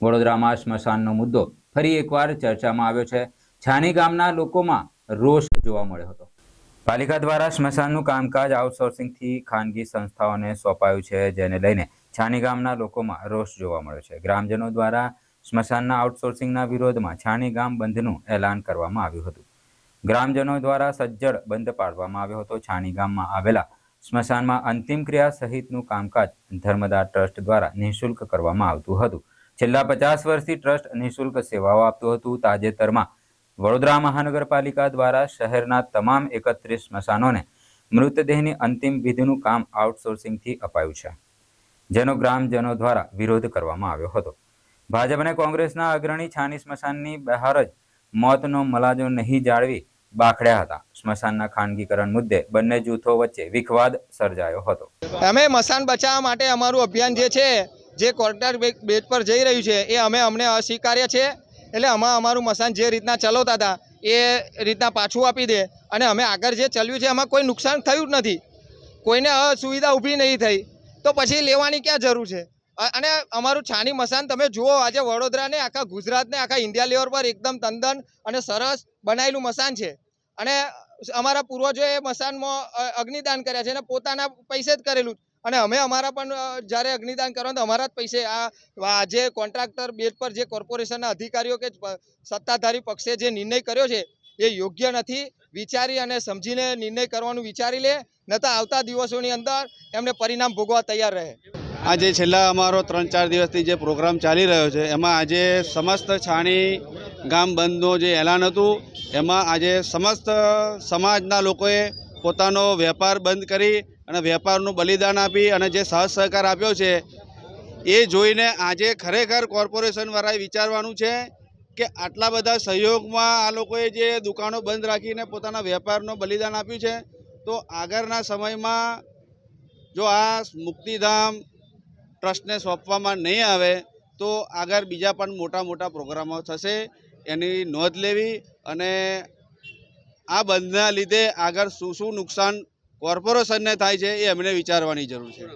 વડોદરામાં સ્મશાનનો મુદ્દો ફરી એકવાર ચર્ચામાં આવ્યો છે. છાની ગામના લોકોમાં રોષ જોવા મળ્યો હતો. પાલિકા દ્વારા સ્મશાનનું કામકાજ આઉટસોર્સિંગથી ખાનગી સંસ્થાઓને સોંપાયું છે, જેને લઈને છાની ગામના લોકોમાં રોષ જોવા મળ્યો છે. ગ્રામજનો દ્વારા સ્મશાનના આઉટસોર્સિંગના વિરોધમાં છાની ગામ બંધનું એલાન કરવામાં આવ્યું હતું. ગ્રામજનો દ્વારા સજ્જડ બંધ પાડવામાં આવ્યો હતો. છાણી ગામમાં આવેલા સ્મશાનમાં અંતિમ ક્રિયા સહિતનું કામકાજ ધર્મદાર ટ્રસ્ટ દ્વારા નિઃશુલ્ક કરવામાં આવતું હતું. છેલ્લા પચાસ વર્ષથી ટ્રસ્ટ નિઃશુલ્ક સેવાઓ આપતું હતું. તાજેતરમાં વડોદરા મહાનગરપાલિકા દ્વારા શહેરના તમામ એકત્રીસ સ્મશાનોને મૃતદેહની અંતિમ વિધિનું કામ આઉટસોર્સિંગથી અપાયું છે, જેનો ગ્રામજનો દ્વારા વિરોધ કરવામાં આવ્યો હતો. ભાજપ અને કોંગ્રેસના અગ્રણી છાની સ્મશાનની બહાર જ મોતનો મલાજો નહીં જાળવી બાખડ્યા હતા. સ્મશાનના ખાનગીકરણ મુદ્દે બંને જૂથો વચ્ચે વિખવાદ સર્જાયો હતો. અમે મશાન બચાવવા માટે અમારું અભિયાન જે છે જે કોર્ટર બેટ પર જઈ રહ્યું છે, એ અમે અમને અસ્વીકાર્ય છે. એટલે અમે અમારું મસાન જે રીતના ચલાવતા હતા, એ રીતના પાછું આપી દે. અને અમે આગળ જે ચલ્યું છે, એમાં કોઈ નુકસાન થયું જ નથી. કોઈને અસુવિધા ઊભી નહીં થઈ. તો પછી લેવાની ક્યાં જરૂર છે? અને અમારું છાની મસાન તમે જુઓ, આજે વડોદરાને, આખા ગુજરાતને, આખા ઇન્ડિયા લેવલ પર એકદમ તંદન અને સરસ બનાવેલું મસાન છે. અને અમારા પૂર્વજોએ મસાનમાં અગ્નિદાન કર્યા છે અને પોતાના પૈસે જ કરેલું. અને અમે અમારા પણ જ્યારે અગ્નિદાન કરવાનું તો અમારા જ પૈસે આ જે કોન્ટ્રાક્ટર બેટ પર જે કોર્પોરેશનના અધિકારીઓ કે સત્તાધારી પક્ષે જે નિર્ણય કર્યો છે, એ યોગ્ય નથી. વિચારી અને સમજીને નિર્ણય કરવાનું વિચારી લે નતા આવતા દિવસોની અંદર એમને પરિણામ ભોગવા તૈયાર રહે. આજે છેલ્લા અમારો ત્રણ ચાર દિવસથી જે પ્રોગ્રામ ચાલી રહ્યો છે, એમાં આજે સમસ્ત છાણી ગામ બંધનું જે એલાન હતું, એમાં આજે સમસ્ત સમાજના લોકોએ પોતાનો વેપાર બંધ કરી અને વેપારનું બલિદાન આપી અને જે સહજ સહકાર આપ્યો છે, એ જોઈને આજે ખરેખર કોર્પોરેશનવાળાએ વિચારવાનું છે કે આટલા બધા સહયોગમાં આ લોકોએ જે દુકાનો બંધ રાખીને પોતાના વેપારનું બલિદાન આપ્યું છે, તો આગળના સમયમાં જો આ મુક્તિધામ ટ્રસ્ટને સોંપવામાં નહીં આવે, તો આગળ બીજા પણ મોટા મોટા પ્રોગ્રામો થશે, એની નોંધ લેવી અને આ બંધના લીધે આગળ શું શું નુકસાન કોર્પોરેશનને થાય છે એ એમને વિચારવાની જરૂર છે.